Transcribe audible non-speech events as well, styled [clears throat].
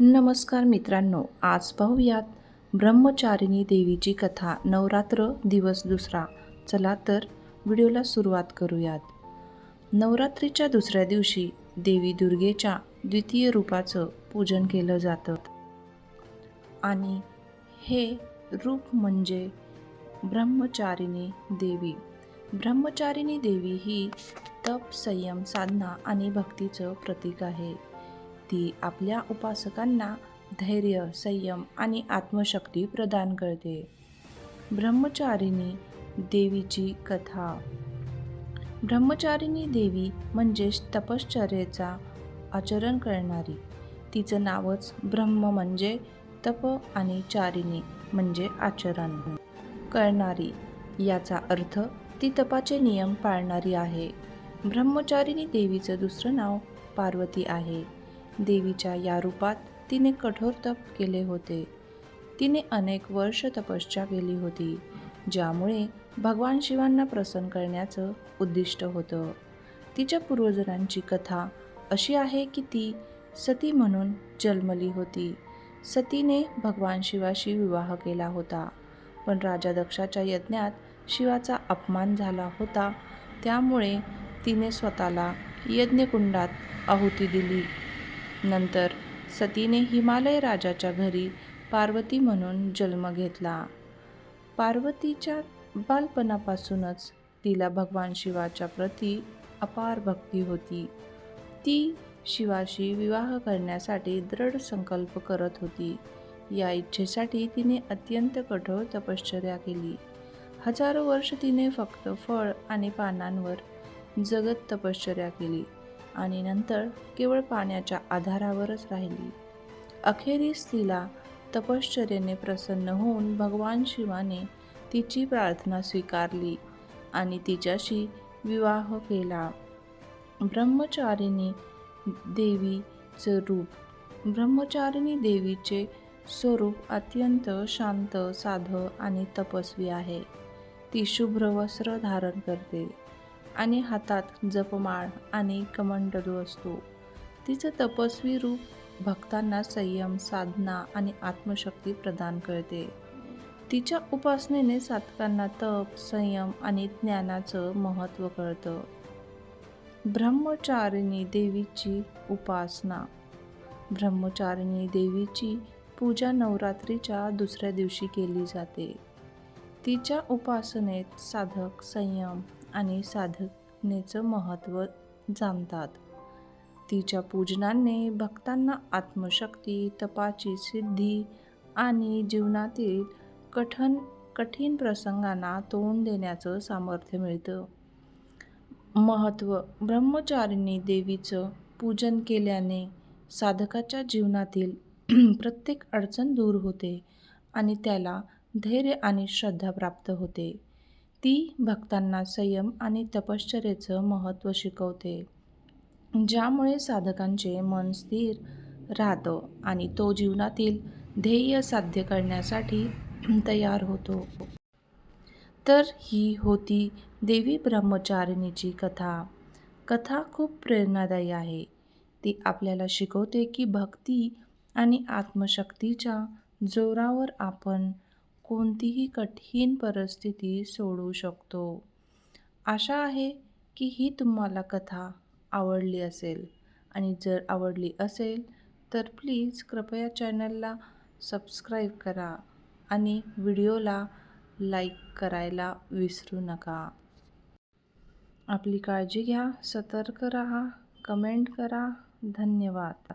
नमस्कार मित्रांनो आज पाहूयात ब्रह्मचारिणी देवीची कथा नवरात्र दिवस दुसरा. चला तर व्हिडिओला सुरुवात करूयात. नवरात्रीच्या दुसऱ्या दिवशी देवी दुर्गेच्या द्वितीय रूपाचं पूजन केलं जातं. आणि हे रूप म्हणजे ब्रह्मचारिणी देवी. ब्रह्मचारिणी देवी ही तप संयम साधना आणि भक्तीचं प्रतीक आहे. ती आपल्या उपासकांना धैर्य संयम आणि आत्मशक्ती प्रदान करते. ब्रह्मचारिणी देवीची कथा. ब्रह्मचारिणी देवी म्हणजेच तपश्चर्येचा आचरण करणारी. तिचं नावच ब्रह्म म्हणजे तप आणि चारिणी म्हणजे आचरण. करणारी याचा अर्थ ती तपाचे नियम पाळणारी आहे. ब्रह्मचारिणी देवीचं दुसरं नाव पार्वती आहे. देवीच्या या रूपात तिने कठोर तप केले होते. तिने अनेक वर्ष तपश्चर्या केली होती ज्यामुळे भगवान शिवांना प्रसन्न करण्याचं उद्दिष्ट होतं. तिच्या पूर्वजनांची कथा अशी आहे की ती सती म्हणून जन्मली होती. सतीने भगवान शिवाशी विवाह केला होता पण राजा दक्षाच्या यज्ञात शिवाचा अपमान झाला होता. त्यामुळे तिने स्वतःला यज्ञकुंडात आहुती दिली. नंतर सतीने हिमालय राजाच्या घरी पार्वती म्हणून जन्म घेतला. पार्वतीच्या बालपणापासूनच तिला भगवान शिवाच्या प्रती अपार भक्ती होती. ती शिवाशी विवाह करण्यासाठी दृढ संकल्प करत होती. या इच्छेसाठी तिने अत्यंत कठोर तपश्चर्या केली. हजारो वर्ष तिने फक्त फळ आणि पानांवर जगत तपश्चर्या केली. आणि नंतर केवळ पाण्याच्या आधारावरच राहिली. अखेरीस तिला तपश्चर्याने प्रसन्न होऊन भगवान शिवाने तिची प्रार्थना स्वीकारली आणि तिच्याशी विवाह केला. ब्रह्मचारिणी देवीचं रूप. ब्रह्मचारिणी देवीचे स्वरूप अत्यंत शांत साधं आणि तपस्वी आहे. ती शुभ्र वस्त्र धारण करते. आणि हातात जपमाळ आणि कमंडलू असतो. तिचं तपस्वी रूप भक्तांना संयम साधना आणि आत्मशक्ती प्रदान करते. तिच्या उपासनेने साधकांना तप संयम आणि ज्ञानाचं महत्त्व कळतं. ब्रह्मचारिणी देवीची उपासना. ब्रह्मचारिणी देवीची पूजा नवरात्रीच्या दुसऱ्या दिवशी केली जाते. तिच्या उपासनेत साधक संयम आणि साधनेचं महत्त्व जाणतात. तिच्या पूजनाने भक्तांना आत्मशक्ती तपाची सिद्धी आणि जीवनातील कठन कठीण प्रसंगांना तोंड देण्याचं सामर्थ्य मिळतं. महत्त्व ब्रह्मचारिणी देवीचं पूजन केल्याने साधकाच्या जीवनातील [clears throat] प्रत्येक अडचण दूर होते आणि त्याला धैर्य आणि श्रद्धा प्राप्त होते. ती भक्तांना संयम आणि तपश्चर्येचं महत्त्व शिकवते. ज्यामुळे साधकांचे मन स्थिर राहतं आणि तो जीवनातील ध्येय साध्य करण्यासाठी तयार होतो. तर ही होती देवी ब्रह्मचारिणीची कथा. कथा खूप प्रेरणादायी आहे. ती आपल्याला शिकवते की भक्ती आणि आत्मशक्तीच्या जोरावर आपण कोणतीही कठीण परिस्थिती सोडवू शकतो. आशा आहे की ही तुम्हाला कथा आवडली असेल. आणि जर आवडली असेल तर प्लीज कृपया चॅनलला सबस्क्राईब करा आणि व्हिडिओला लाईक करायला विसरू नका. आपली काळजी घ्या सतर्क राहा कमेंट करा. धन्यवाद.